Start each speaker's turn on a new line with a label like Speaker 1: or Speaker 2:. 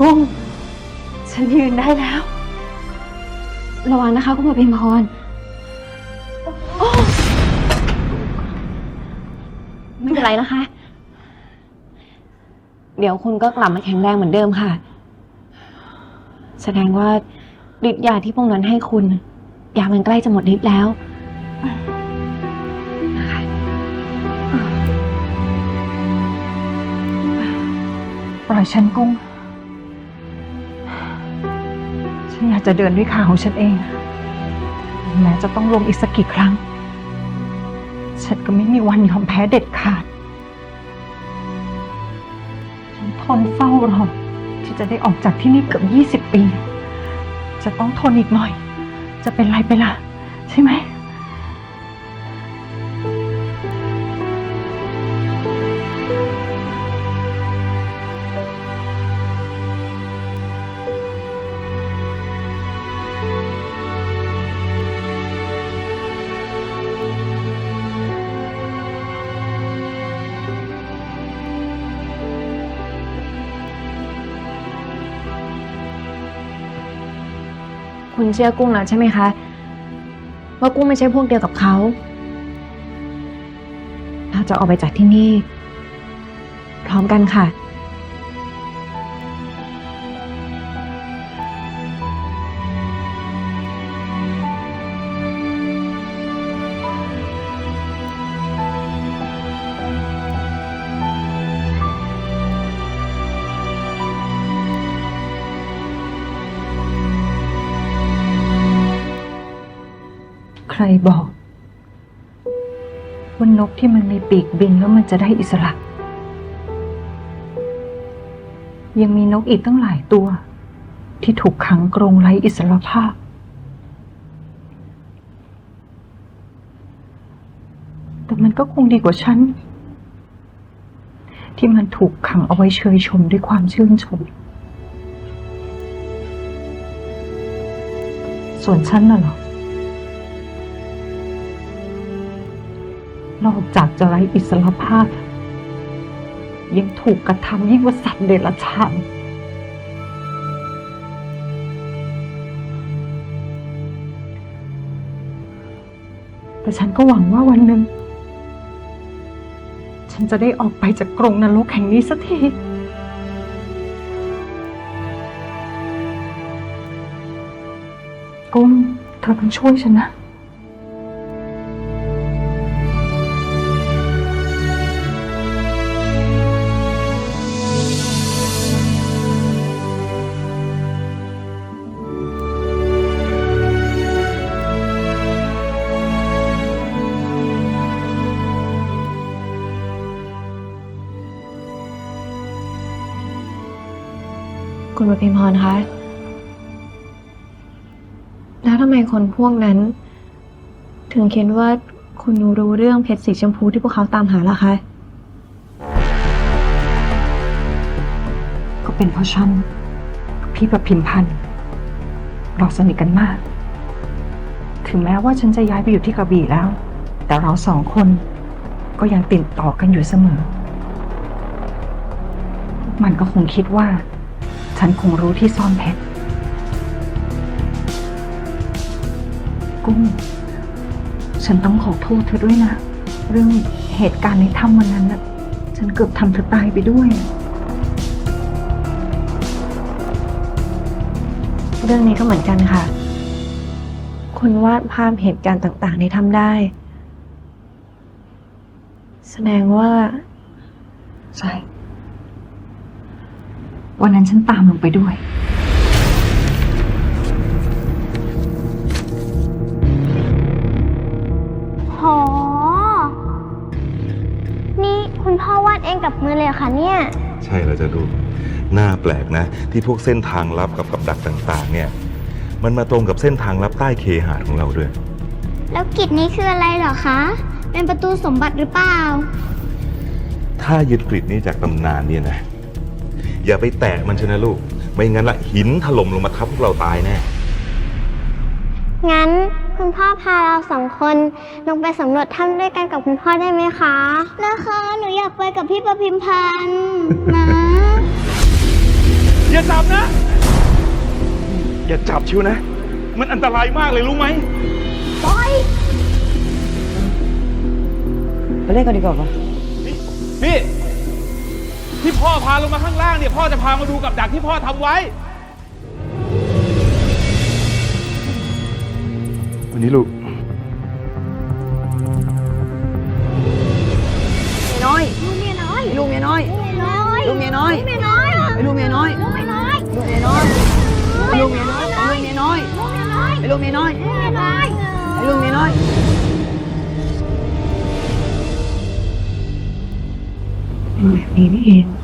Speaker 1: กุ้ง ฉันยืนได้แล้ว ระวังนะคะ คุณหมอพิมพรโอ้ไม่เป็นไรนะคะ เดี๋ยวคุณก็กลับมาแข็งแรงเหมือนเดิมค่ะ แสดงว่าฤทธิ์ยาที่พวกนั้นให้คุณ ยามันใกล้จะหมดฤทธิ์แล้วนะคะ
Speaker 2: ปล่อยฉันกุ้ง ฉันอยากจะเดินด้วยขาของฉันเอง แม้จะต้องลงอีกสักกี่ครั้ง ฉันก็ไม่มีวันยอมแพ้เด็ดขาด ฉันทนเฝ้ารอที่จะได้ออกจากที่นี่เกือบยี่สิบ20 ปี จะต้องทนอีกหน่อย จะเป็นไรไปล่ะ ใช่ไหม
Speaker 1: คุณเชื่อกุ้งแล้วใช่ไหมคะ ว่ากุ้งไม่ใช่พวกเดียวกับเขา เราจะออกไปจากที่นี่ พร้อมกันค่ะ
Speaker 2: ใครบอกว่านกที่มันมีปีกบินแล้วมันจะได้อิสระ ยังมีนกอีกตั้งหลายตัว ที่ถูกขังกรงไร้อิสรภาพ แต่มันก็คงดีกว่าฉัน ที่มันถูกขังเอาไว้เชยชมด้วยความชื่นชม ส่วนฉันน่ะเหรอ นอกจากจะไร้อิสรภาพ ยังถูกกระทำยิ่งกว่าสัตว์เดรัจฉานแต่ฉันก็หวังว่าวันหนึ่ง ฉันจะได้ออกไปจากกรงนรกแห่งนี้สักทีกุ้งเธอต้องช่วยฉันนะ
Speaker 1: คุณประพิมพรคะ แล้วทำไมคนพวกนั้น ถึงคิดว่าคุณรู้เรื่องเพชรสีชมพูที่พวกเขาตามหาล่ะคะ
Speaker 2: ก็เป็นเพราะฉันกับพี่ประพิมพันธ์เราสนิทกันมาก ถึงแม้ว่าฉันจะย้ายไปอยู่ที่กระบี่แล้ว แต่เราสองคนก็ยังติดต่อกันอยู่เสมอ มันก็คงคิดว่า ฉันคงรู้ที่ซ่อนเพชร กุ้ง ฉันต้องขอโทษเธอด้วยนะ เรื่องเหตุการณ์ในถ้ำวันนั้นนะฉันเกือบทำเธอตายไปด้วย
Speaker 1: เรื่องนี้ก็เหมือนกันค่ะ คุณวาดภาพเหตุการณ์ต่าง ๆ ในถ้ำได้ แสดงว่า
Speaker 2: ใช่ วันนั้นฉันตามลงไปด้วย
Speaker 3: โห นี่คุณพ่อวาดเองกับมือเลยเหรอค่ะเนี่ย
Speaker 4: ใช่แล้วจะดูน่าแปลกนะ ที่พวกเส้นทางลับกับกับดักต่างๆ เนี่ย มันมาตรงกับเส้นทางลับใต้เคหะของเราด้วย
Speaker 3: แล้วกิจนี้คืออะไรเหรอคะ เป็นประตูสมบัติหรือเปล่า
Speaker 4: ถ้ายึดกริดนี้จากตำนานเนี่ยนะ อย่าไปแตะมันชนะลูก ไม่งั้นละหินถล่มลงมาทับพวกเราตายแน่
Speaker 3: งั้นคุณพ่อพาเราสองคนลงไปสำรวจถ้ำด้วยกันกับคุณพ่อได้ไหมคะ นะคะ หนูอยากไปกับพี่ประพิมพันธ์นะ
Speaker 5: อย่าจับนะ
Speaker 6: อย่าจับชิวนะ มันอันตรายมากเลยรู้ไหม
Speaker 3: ไปเล่นกันดีกว่าปะ
Speaker 7: พี่ ที่พ่อพาลงมาข้างล่างเนี่ยพ่อจะพามาดูกับดักที่พ่อทำไว้
Speaker 6: วันนี้ลูก เมีย
Speaker 3: น้อย
Speaker 5: ลูกเมียน้อย
Speaker 3: ลูกเมียน้อย
Speaker 5: ลูกเมียน้อย
Speaker 3: ลูกเมียน้อยไอ้
Speaker 5: ลูกเมียน้อย
Speaker 3: ลูกเมียน้อย
Speaker 5: ลูกเมียน้อยไอ้
Speaker 3: ลูกเมียน้อยไอ้ลูกเมียน้อยลูกเมียน้อยไอ้
Speaker 5: ลูกเมียน้อย
Speaker 3: ลูกเมียน้อยไอ้ลูก
Speaker 1: เมียน้อย แบบนี้นี่เอง